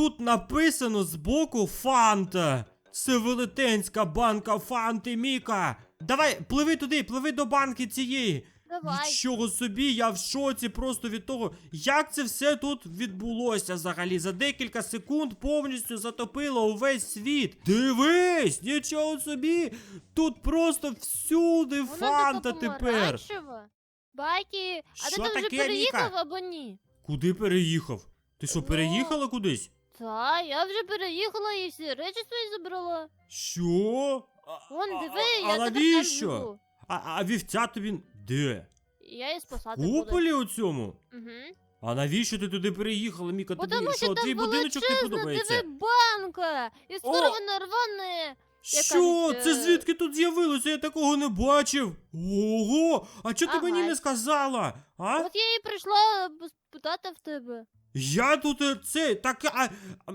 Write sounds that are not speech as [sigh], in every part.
Тут написано збоку Фанта. Це велетенська банка Фанти, Міка. Давай, пливи туди, пливи до банки цієї. Давай. Нічого собі, я в шоці просто від того, як це все тут відбулося взагалі. За декілька секунд повністю затопило увесь світ. Дивись, нічого собі. Тут просто всюди Воно фанта таке тепер. помаранчеве. Байки, а Що ти там вже таке, переїхав Міка? або ні? Куди переїхав? Ти що, Ну, переїхала кудись? Та, я вже переїхала і всі речі свої забрала. Що? А- Вон, диви, а, я а там навіщо? живу. А, а вівця тобі де? Я її спасати буду. Куполі у цьому? Угу. А навіщо ти туди переїхала, Міка? Тобі тому що, що твій там будиночок не величезна, подобається? диви, банка. І скоро О! вона рване. Що? кажуть, Це е, звідки тут з'явилося? Я такого не бачив. Ого! А чого ти Ага. мені не сказала? А? От я і прийшла спитати в тебе. Я тут е, це, так, а,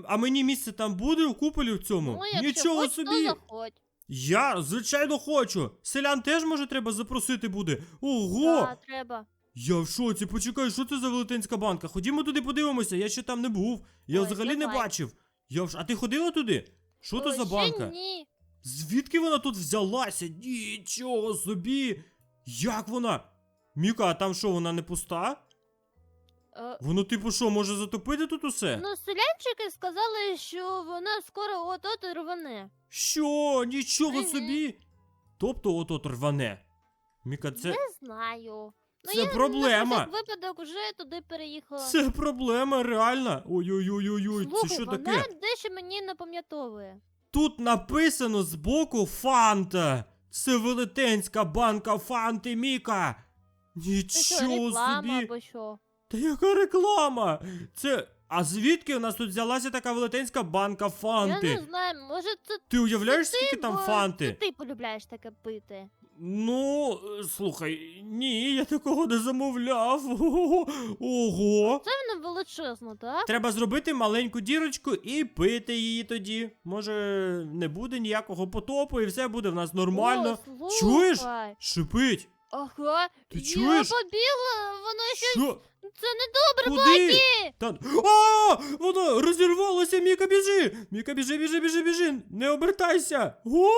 а- мені місце там буде у куполі в цьому? Ну, якщо Нічого хоч, то собі! заходь. Я, звичайно, хочу. Селян теж може треба запросити буде. Ого! Да, треба. Я в шоці, почекай, що це за велетенська банка? Ходімо туди подивимося, я ще там не був. Я Ой, взагалі не давай. бачив. Я в... А ти ходила туди? Що то за банка? Ні. Звідки вона тут взялася? Нічого собі! Як вона? Міка, а там що, вона не пуста? Е, Воно, типу, що, може затопити тут усе? Ну, селянчики сказали, що вона скоро от-от рване. Що? Нічого Мгм. собі! Тобто от-от рване. Міка, це. Не знаю. Ну, Це я проблема. На всяк випадок вже туди переїхала. Це проблема, реально. Ой-ой-ой-ой, це що вона таке? дещо мені напам'ятовує. Тут написано збоку Фанта. Це велетенська банка Фанти, Міка. Це що, Нічого реклама собі. або що? Та яка реклама? Це. А звідки у нас тут взялася така велетенська банка Я фанти? не знаю, може це Ти уявляєш, ти, скільки там бо фанти? Це ти полюбляєш таке пити. Ну, е, слухай, ні, я такого не замовляв. Ого. Ого. Це воно величезно, так? Треба зробити маленьку дірочку і пити її тоді. Може, не буде ніякого потопу і все буде в нас нормально. О, Чуєш? слухай. Шипить. Ага. Ти я чуєш? побігла, воно щось... Що? Це недобре, Куди? Бакі! Та... А! Воно розірвалося, Міка, біжи! Міка, біжи, біжи, біжи, біжи! Не обертайся! О!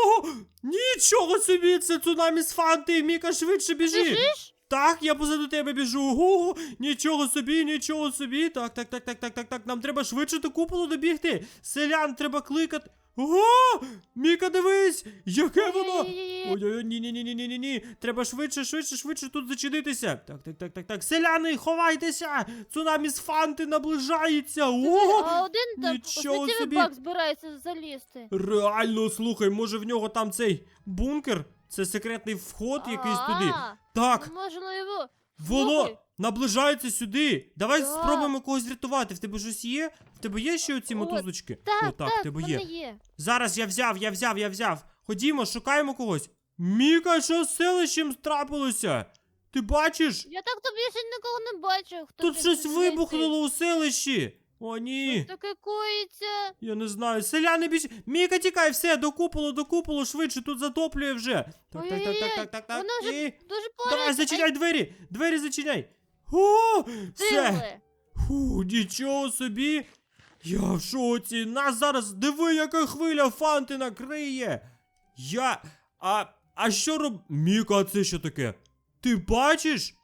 Нічого собі! Це цунамі з фанти! Міка, швидше біжи! Біжиш? Так, я позаду тебе біжу. Ого, нічого собі, нічого собі. Так, так, так, так, так, так, так. Нам треба швидше до куполу добігти. Селян треба кликати. Ого! Міка, дивись! Яке воно! Ой-ой-ой, ні-ні-ні-ні-ні-ні-ні. Треба швидше, швидше, швидше тут зачинитися. Так, так, так, так, так. Селяни, ховайтеся! Цунамі з фанти наближається. Ого! А один там нічого собі. бак збирається залізти. Реально, слухай, може в нього там цей бункер? Це секретний вход якийсь туди. Так, Можливо. Воно Слухай. наближається сюди. Давай Так. спробуємо когось врятувати. В тебе щось є? В тебе є ще оці О, мотузочки? Так, О, так, в тебе є. є. Зараз я взяв, я взяв, я взяв. Ходімо, шукаємо когось. Міка, що з селищем трапилося? Ти бачиш? Я так тобі ще нікого не бачив. Хто Тут щось вибухнуло у селищі. О, ні. Таке коїться. Я не знаю. Селяни біж. Міка, тікай, все, до куполу, до куполу, швидше, тут затоплює вже. Так, так, так, так, так, так, так. Вона вже І... дуже поряд. Давай, зачиняй двері! Двері зачиняй! О! Все! Фу, нічого собі! Я в шоці! Нас зараз диви, яка хвиля фанти накриє! Я. А. А що роб. Міка, а це що таке? Ти бачиш?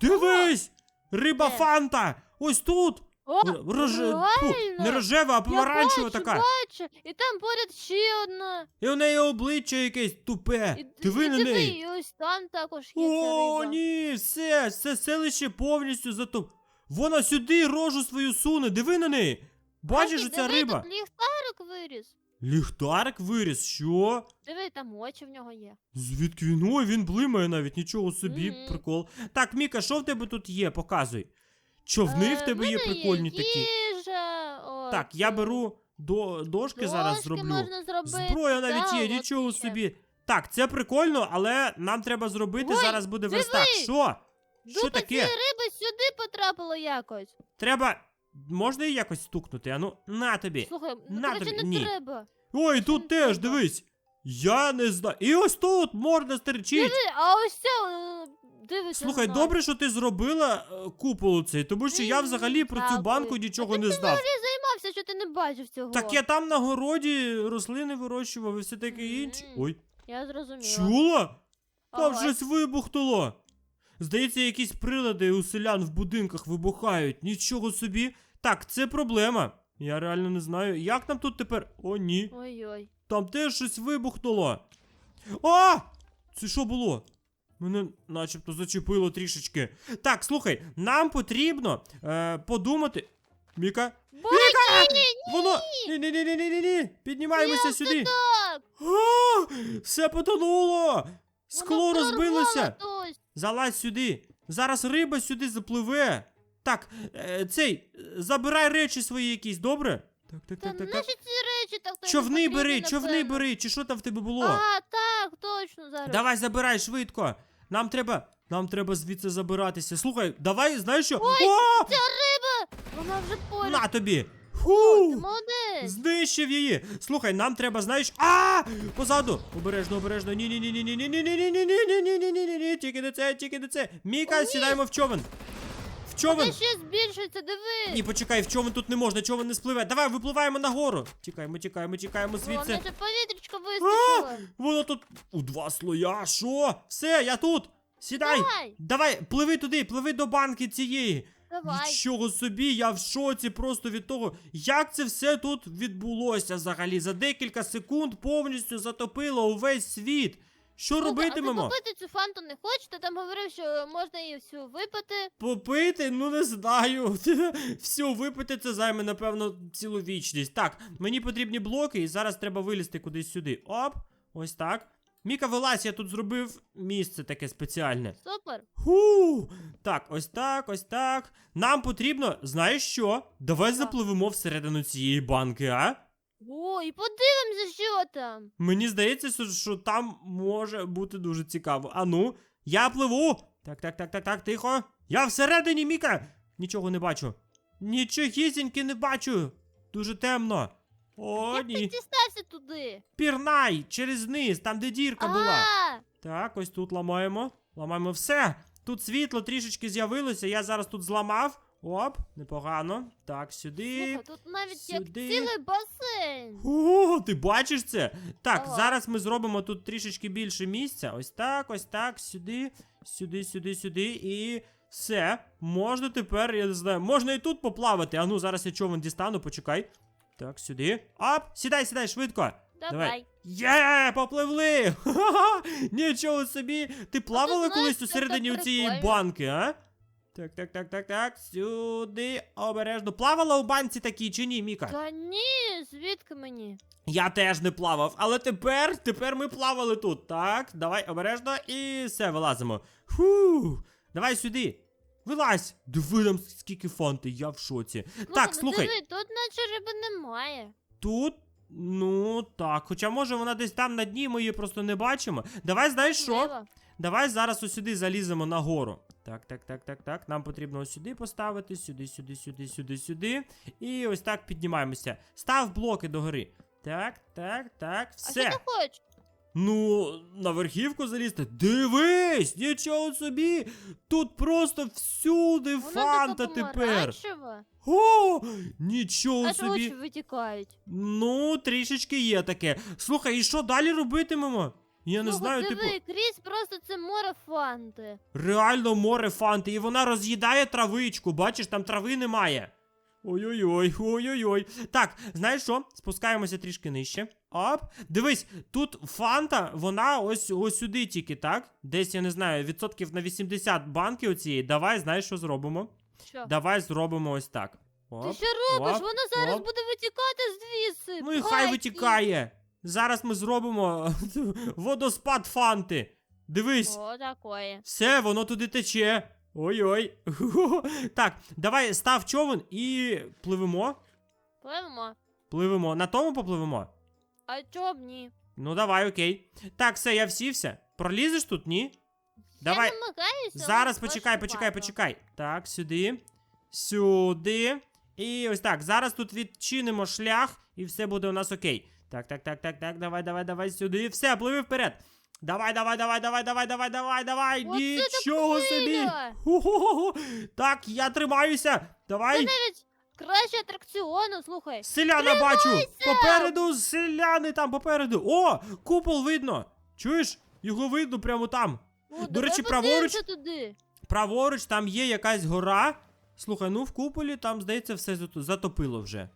Дивись! Риба фанта! Ось тут! О, Роже... Фу, реально? не рожева, а Я помаранчева бачу, така. бачу. І там поряд ще одна. І у неї обличчя якесь тупе. І, Диви і на диви, неї. і ось там також є ця О, риба. ні, все, все селище повністю затоп. Вона сюди рожу свою суне, диви на неї. Бачиш оця диви, риба? Тут ліхтарик виріс. Ліхтарик виріс, що? Диви, там очі в нього є. Звідки він? Ой, він блимає навіть, нічого собі, Мгм. прикол. Так, Міка, що в тебе тут є? Показуй. Човни в Е, тебе є прикольні такі. Так, я беру до дошки зараз зроблю. можна зробити. Зброя навіть є, нічого собі. Так, це прикольно, але нам треба зробити. Ой, зараз буде диви! верстак. Що? Що Дупа таке? цієї риби сюди потрапила якось. Треба. Можна її якось стукнути? А ну, на тобі. Слухай, ну На коротше тобі- не ні. треба. Ой, тут теж, дивись. Я не знаю. І ось тут морда стерчить. Диви, а ось ця е, дивися. Слухай, на добре, що ти зробила е, купол цей, тому що я взагалі про цю дякую. банку нічого не знав. взагалі займався що ти не бачив цього. Так я там на городі рослини вирощував і все таке інше. Мгм. Ой, Я зрозуміла. чула? Там Ага. щось вибухнуло. Здається, якісь прилади у селян в будинках вибухають. Нічого собі. Так, це проблема. Я реально не знаю, як нам тут тепер. О, ні. Ой-ой. Там теж щось вибухнуло. А! Це що було? Мене начебто зачепило трішечки. Так, слухай, нам потрібно е, подумати. Міка? Міка! Воно! Ні-ні-ні-ні-ні-ні! Піднімаємося сюди! Так, А! Все потонуло! Скло воно розбилося! хтось. Залазь сюди! Зараз риба сюди запливе! Так, е, цей, забирай речі свої якісь, добре? Так, так, Та так, так, наші ці речі так то Човни бери, човни бери, чи що там в тебе було? А, так, точно зараз. Давай забирай швидко. Нам треба. Нам треба звідси забиратися. Слухай, давай, знаєш що? Ой, О! Ця риба! Вона вже поряд. На тобі! Ти молодець. Знищив її! Слухай, нам треба, знаєш. А! Позаду! Обережно, обережно. Ні, ні, ні, ні, ні, ні, ні, ні, ні, ні, ні, ні, ні, ні, ні, ні, тільки не це, тільки не це. Міка, сідаємо в човен. Човен. Вона ще збільшується, диви. Ні, почекай, в човен тут не можна, човен не спливе. Давай, випливаємо нагору. Тікаємо, тікаємо, тікаємо Вона звідси. ще повітрячка А! вистачила. Воно тут у два слоя. Що? Все, я тут. Сідай. Давай, Давай, пливи туди, пливи до банки цієї. давай. Нічого собі, я в шоці просто від того, як це все тут відбулося взагалі. За декілька секунд повністю затопило увесь світ. Що робитимемо? А ви попити цю фанту не хочете? Там говорив, що можна її всю випити. Попити? Ну не знаю. [laughs] Все, випити це займе, напевно, цілу вічність. Так, мені потрібні блоки, і зараз треба вилізти кудись сюди. Оп, ось так. Міка, вилазь, я тут зробив місце таке спеціальне. Супер. Ху! Так, ось так, ось так. Нам потрібно, знаєш що? Давай Що? запливемо всередину цієї банки, а? О, і подивимося, що там. Мені здається, що, там може бути дуже цікаво. Ану, я пливу. Так, так, так, так, так, тихо. Я всередині, Міка. Нічого не бачу. Нічогісіньки не бачу. Дуже темно. О, Як ти дістався туди? Пірнай через низ, там де дірка була. А, Так, ось тут ламаємо. Ламаємо все. Тут світло трішечки з'явилося, я зараз тут зламав. Оп, непогано. Так, сюди. слухай, тут навіть сюди. як цілий басейн. О, ти бачиш це? Так, Ага. зараз ми зробимо тут трішечки більше місця. Ось так, ось так, сюди, сюди, сюди, сюди. І все. Можна тепер, я не знаю, можна і тут поплавати. А ну, зараз я човен дістану, почекай. Так, сюди. Оп, сідай, сідай, швидко. Давай. Є, попливли! [laughs] Ха-ха! Нічого собі! Ти плавала знаєш, колись це у середині так у цієї прикольно. банки, а? Так, так, так, так, так. Сюди, обережно. Плавала у банці такій чи ні, Міка? Та ні, звідки мені? Я теж не плавав, але тепер, тепер ми плавали тут. Так, давай обережно і все, вилазимо. Фу, давай сюди. Вилазь! Диви там скільки фонти, я в шоці. так, ну слухай, Диви, тут наче риби немає. тут. Ну так, хоча може вона десь там на дні, ми її просто не бачимо. Давай, знаєш що? Можливо. Давай зараз ось сюди заліземо нагору. Так, так, так, так, так. Нам потрібно ось сюди поставити, сюди, сюди, сюди, сюди, сюди. І ось так піднімаємося. Став блоки догори. Так, так, так, А що все. ти хочеш? Ну, на верхівку залізти. Дивись! Нічого собі! Тут просто всюди Вона фанта тепер. О! Нічого Аж собі. очі витікають. Ну, трішечки є таке. Слухай, і що далі робитимемо? Я не знаю, диви, типу. крізь просто це море фанти. Реально море фанти, і вона роз'їдає травичку. Бачиш, там трави немає. Ой-ой-ой, ой-ой-ой. Так, знаєш що? Спускаємося трішки нижче. Оп. Дивись, тут фанта, вона ось ось сюди тільки, так? Десь, я не знаю, відсотків на 80 банки оцієї. Давай, знаєш, що зробимо? Що? Давай зробимо ось так. Ти Оп. що робиш? оп, Вона зараз оп. буде витікати звідси. Ну і хай Пхай витікає. Зараз ми зробимо [laughs] водоспад фанти. Дивись. О, такое. Все, воно туди тече. Ой-ой. [laughs] Так, давай став човен і пливемо. Пливемо. Пливемо. На тому попливемо. А чого б ні? Ну, давай, окей. Так, все, я всівся. Пролізеш тут, ні? Давай. Я намагаюся. Зараз але почекай, почекай, важкувато. почекай. Так, сюди. Сюди. І ось так. Зараз тут відчинимо шлях, і все буде у нас окей. Так, так, так, так, так. Давай, давай, давай сюди. Все, пливи вперед. Давай, давай, давай, давай, давай, давай, давай, давай. Оце так Нічого собі. Ху-ху-ху. Так, я тримаюся. Давай. навіть краще атракціону, слухай. Селяна бачу! Попереду селяни там попереду. О, купол видно. Чуєш? Його видно прямо там. О, До давай речі, подивимося праворуч- туди. Праворуч там є якась гора. Слухай, ну в куполі там, здається, все зато- затопило вже.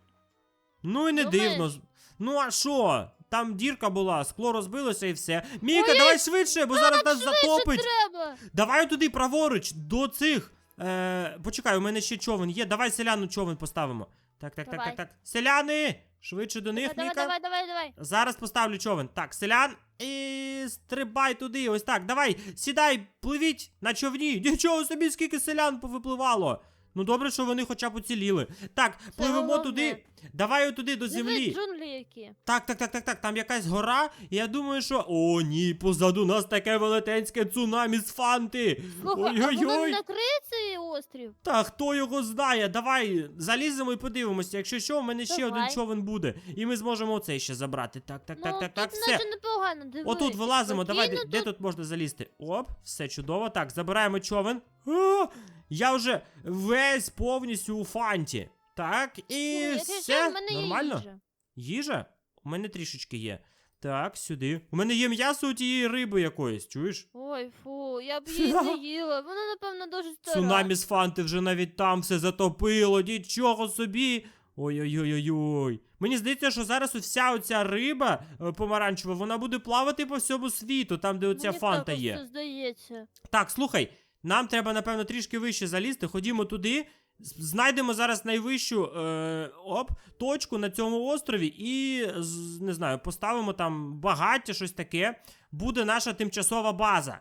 Ну і не Думаєш? дивно. Ну а що? Там дірка була, скло розбилося і все. Міка, Ой, давай швидше, бо зараз нас Швидше затопить. треба. Давай туди праворуч, до цих. Е, почекай, у мене ще човен є. Давай селяну човен поставимо. Так, так, так, Давай. так, так. Селяни! Швидше до них, Давай, Міка. давай, давай, давай. Зараз поставлю човен. Так, селян. І стрибай туди. Ось так. Давай, сідай, пливіть на човні. [laughs] Нічого собі, скільки селян повипливало. Ну добре, що вони хоча б уціліли. Так, пливемо головне. туди. Давай туди до землі. джунглі які. Так, так, так, так, так. Там якась гора. І я думаю, що. О, ні, позаду нас таке велетенське цунамі з фанти. Слухай, а воно не Ой-ой-ой. накриє цей острів? Та хто його знає? Давай заліземо і подивимося. Якщо що, у мене ще Давай. один човен буде. І ми зможемо оцей ще забрати. Так, так, так, ну, так, так, тут все. наче непогано. Отут вилазимо, давай, де, Спокійно де тут можна залізти? Оп, все чудово. Так, забираємо човен. О, я вже весь повністю у фанті. Так, і що, все в мене є нормально. їжа. Їжа? У мене трішечки є. Так, сюди. У мене є м'ясо у тієї риби якоїсь, чуєш? Ой, фу, я б її не [laughs] їла. Вона, напевно, дуже стара. Цунамі з фанти вже навіть там все затопило, нічого собі. Ой-ой-ой-ой. Мені здається, що зараз вся оця риба е, помаранчева, вона буде плавати по всьому світу, там, де оця Мені фанта також є. це здається. Так, слухай, нам треба, напевно, трішки вище залізти. Ходімо туди. Знайдемо зараз найвищу е, оп, точку на цьому острові і не знаю, поставимо там багаття, щось таке. Буде наша тимчасова база.